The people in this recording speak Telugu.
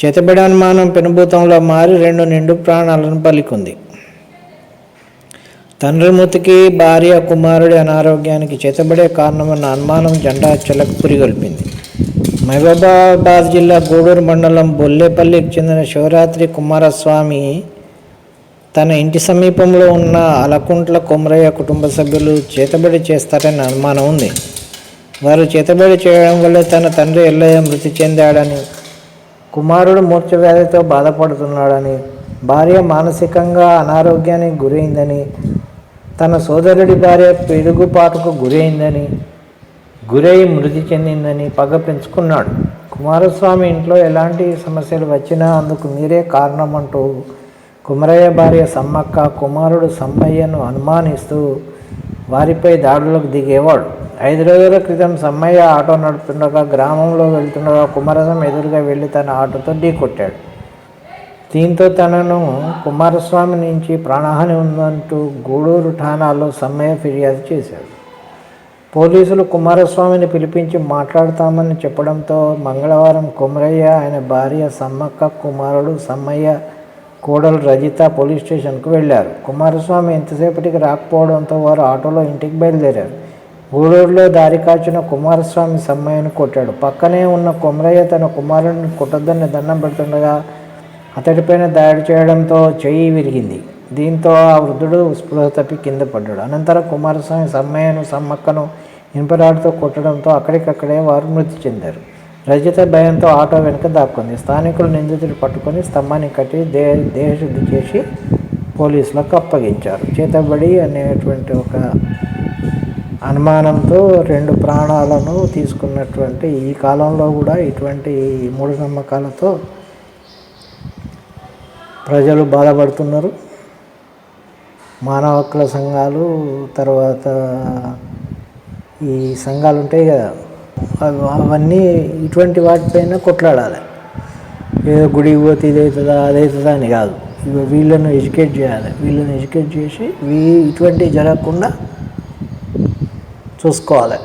చేతబడి అనుమానం పెనుభూతంలో మారి రెండు నిండు ప్రాణాలను పలికుంది. తండ్రి మృతికి భార్య కుమారుడి అనారోగ్యానికి చేతబడే కారణమన్న అనుమానం జెండా చెలకు పురిగొల్పింది. మహబూబాబాద్ జిల్లా గూడూరు మండలం బొల్లేపల్లికి చెందిన శివరాత్రి కుమారస్వామి తన ఇంటి సమీపంలో ఉన్న అలకుంట్ల కొమరయ్య కుటుంబ సభ్యులు చేతబడి చేస్తారని అనుమానం ఉంది. వారు చేతబడి చేయడం వల్ల తన తండ్రి ఎల్లయ్య మృతి చెందాడని కుమారుడు మూర్ఛ వ్యాధితో బాధపడుతున్నాడని భార్య మానసికంగా అనారోగ్యానికి గురైందని తన సోదరుడి భార్య పిడుగుపాటుకు గురైందని గురై మృతి చెందిందని పగ పెంచుకున్నాడు. కుమారస్వామి ఇంట్లో ఎలాంటి సమస్యలు వచ్చినా అందుకు మీరే కారణమంటూ కుమరయ్య భార్య సమ్మక్క కుమారుడు సమ్మయ్యను అనుమానిస్తూ వారిపై దాడులకు దిగేవాడు. ఐదు రోజుల క్రితం సమ్మయ్య ఆటో నడుపుతుండగా గ్రామంలో వెళ్తుండగా కుమారస్వామి ఎదురుగా వెళ్ళి తన ఆటోతో ఢీకొట్టాడు దీంతో తనను కుమారస్వామి నుంచి ప్రాణహాని ఉందంటూ గూడూరు ఠాణాలో సమ్మయ్య ఫిర్యాదు చేశాడు. పోలీసులు కుమారస్వామిని పిలిపించి మాట్లాడతామని చెప్పడంతో మంగళవారం కుమరయ్య ఆయన భార్య సమ్మక్క కుమారుడు సమ్మయ్య కోడలు రజిత పోలీస్ స్టేషన్కు వెళ్ళారు. కుమారస్వామి ఎంతసేపటికి రాకపోవడంతో వారు ఆటోలో ఇంటికి బయలుదేరారు. గూడూరులో దారి కాచిన కుమారస్వామి సమ్మయ్యను కొట్టాడు. పక్కనే ఉన్న కుమరయ్య తన కుమారుడిని కొట్టొద్దని దండం పెడుతుండగా అతడిపైన దాడి చేయడంతో చెయ్యి విరిగింది. దీంతో ఆ వృద్ధుడు స్పృహ తప్పి కింద పడ్డాడు. అనంతరం కుమారస్వామి సమ్మయ్యను సమ్మక్కను ఇనుపరాడుతో కొట్టడంతో అక్కడికక్కడే వారు మృతి చెందారు. రజిత భయంతో ఆటో వెనుక దాక్కుంది. స్థానికులు నిందితుడు పట్టుకొని స్తంభాన్ని కట్టి దే దేహశుద్ధి చేసి పోలీసులకు అప్పగించారు. చేతబడి అనేటువంటి ఒక అనుమానంతో రెండు ప్రాణాలను తీసుకున్నటువంటి ఈ కాలంలో కూడా ఇటువంటి మూఢనమ్మకాలతో ప్రజలు బాధపడుతున్నారు. మానవ హక్కుల సంఘాలు తర్వాత ఈ సంఘాలు ఉంటాయి కదా అవి- అవన్నీ ఇటువంటి వాటిపైన కొట్లాడాలి. ఏదో గుడి పోతే ఇది అవుతుందా అని కాదు. ఇవి వీళ్ళను ఎడ్యుకేట్ చేయాలి. వీళ్ళని ఎడ్యుకేట్ చేసి వీ ఇటువంటివి జరగకుండా చూసుకోవాలి.